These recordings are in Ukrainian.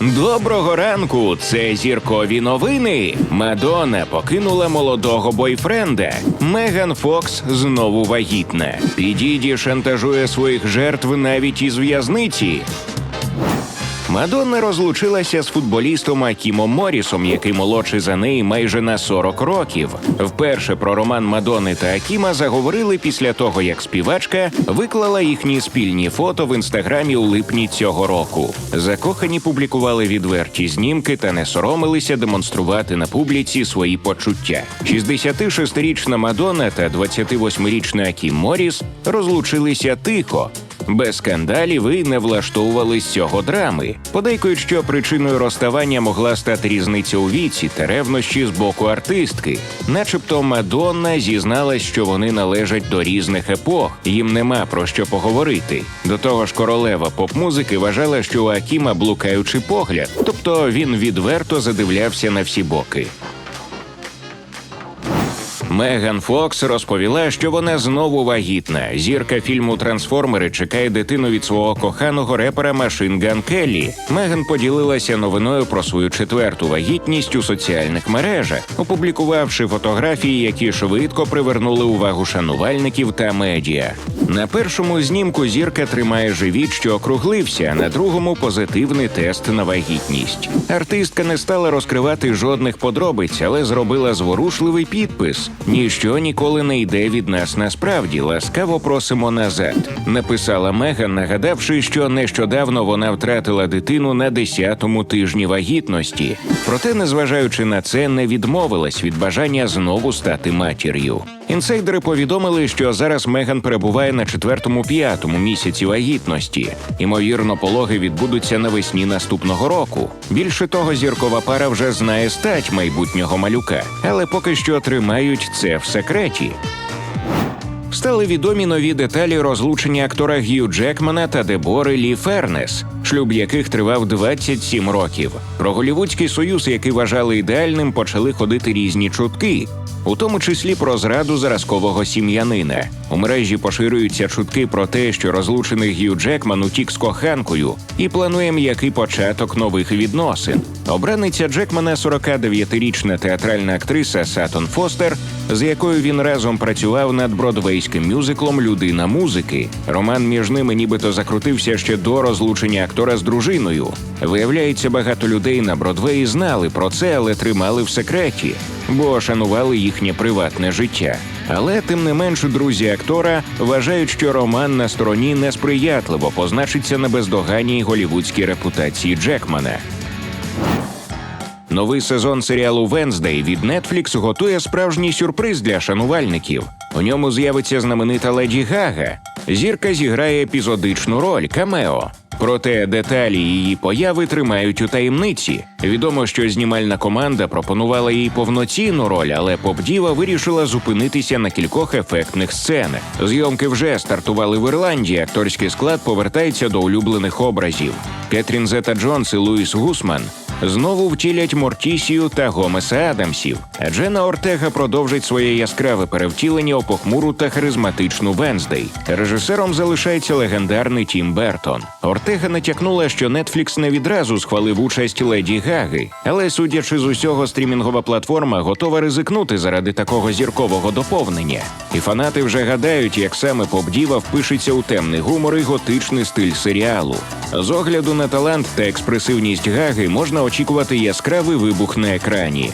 Доброго ранку! Це зіркові новини. Мадонна покинула молодого бойфренда. Меган Фокс знову вагітна. Підіді шантажує своїх жертв навіть із в'язниці. Мадонна розлучилася з футболістом Акімом Морісом, який молодший за неї майже на 40 років. Вперше про роман Мадонни та Акіма заговорили після того, як співачка виклала їхні спільні фото в інстаграмі у липні цього року. Закохані публікували відверті знімки та не соромилися демонструвати на публіці свої почуття. 66-річна Мадонна та 28-річний Акім Моріс розлучилися тихо. Без скандалів і не влаштовували з цього драми. Подейкують, що причиною розставання могла стати різниця у віці та ревнощі з боку артистки. Начебто Мадонна зізналась, що вони належать до різних епох, їм нема про що поговорити. До того ж, королева поп-музики вважала, що у Акіма блукаючий погляд, тобто він відверто задивлявся на всі боки. Меган Фокс розповіла, що вона знову вагітна. Зірка фільму Трансформери чекає дитину від свого коханого репера Машин Ган Келлі. Меган поділилася новиною про свою четверту вагітність у соціальних мережах, опублікувавши фотографії, які швидко привернули увагу шанувальників та медіа. На першому знімку зірка тримає живіт, що округлився, а на другому позитивний тест на вагітність. Артистка не стала розкривати жодних подробиць, але зробила зворушливий підпис: ніщо ніколи не йде від нас насправді. Ласкаво просимо назад. Написала Меган, нагадавши, що нещодавно вона втратила дитину на 10-му тижні вагітності. Проте, незважаючи на це, не відмовилась від бажання знову стати матір'ю. Інсайдери повідомили, що зараз Меган перебуває на четвертому-п'ятому місяці вагітності. Ймовірно, пологи відбудуться навесні наступного року. Більше того, зіркова пара вже знає стать майбутнього малюка, але поки що тримають це в секреті. Стали відомі нові деталі розлучення актора Г'ю Джекмана та Дебори Лі Фернес, шлюб яких тривав 27 років. Про голівудський союз, який вважали ідеальним, почали ходити різні чутки, у тому числі про зраду зразкового сім'янина. У мережі поширюються чутки про те, що розлучений Г'ю Джекман утік з коханкою і планує м'який початок нових відносин. Обраниця Джекмана 49-річна театральна актриса Сатон Фостер, з якою він разом працював над бродвейським мюзиклом Людина музики. Роман між ними нібито закрутився ще до розлучення актора з дружиною. Виявляється, багато людей на Бродвеї знали про це, але тримали в секреті, бо шанували їхнє приватне життя. Але тим не менш, друзі актора вважають, що роман на стороні несприятливо позначиться на бездоганній голівудській репутації Джекмана. Новий сезон серіалу Венздей від Netflix готує справжній сюрприз для шанувальників. У ньому з'явиться знаменита Леді Гага. Зірка зіграє епізодичну роль камео. Проте деталі її появи тримають у таємниці. Відомо, що знімальна команда пропонувала їй повноцінну роль, але поп-діва вирішила зупинитися на кількох ефектних сценах. Зйомки вже стартували в Ірландії. Акторський склад повертається до улюблених образів. Кетрін Зета Джонс і Луїс Гусман знову втілять Мортісію та Гомеса Адамсів. Джена Ортега продовжить своє яскраве перевтілення у похмуру та харизматичну Венздей. Режисером залишається легендарний Тім Бертон. Натякнула, що Netflix не відразу схвалив участь Леді Гаги, але судячи з усього, стрімінгова платформа готова ризикнути заради такого зіркового доповнення. І фанати вже гадають, як саме поп-діва впишеться у темний гумор і готичний стиль серіалу. З огляду на талант та експресивність Гаги можна очікувати яскравий вибух на екрані.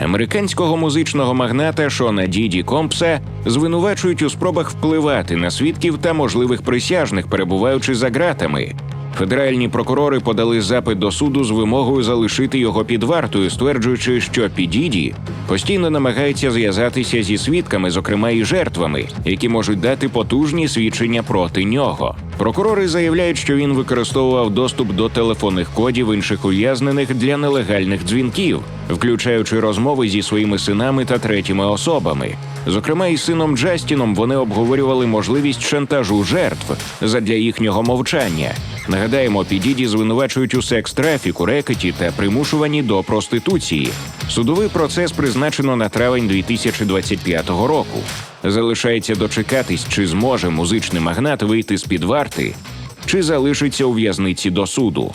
Американського музичного магната Шона Діді Компса звинувачують у спробах впливати на свідків та можливих присяжних, перебуваючи за ґратами. Федеральні прокурори подали запит до суду з вимогою залишити його під вартою, стверджуючи, що Підіді постійно намагається зв'язатися зі свідками, зокрема і жертвами, які можуть дати потужні свідчення проти нього. Прокурори заявляють, що він використовував доступ до телефонних кодів інших ув'язнених для нелегальних дзвінків, включаючи розмови зі своїми синами та третіми особами. Зокрема, із сином Джастіном вони обговорювали можливість шантажу жертв задля їхнього мовчання. Нагадаємо, підіді звинувачують у секс-трафіку, рекеті та примушуванні до проституції. Судовий процес призначено на травень 2025 року. Залишається дочекатись, чи зможе музичний магнат вийти з під варти чи залишиться у в'язниці до суду.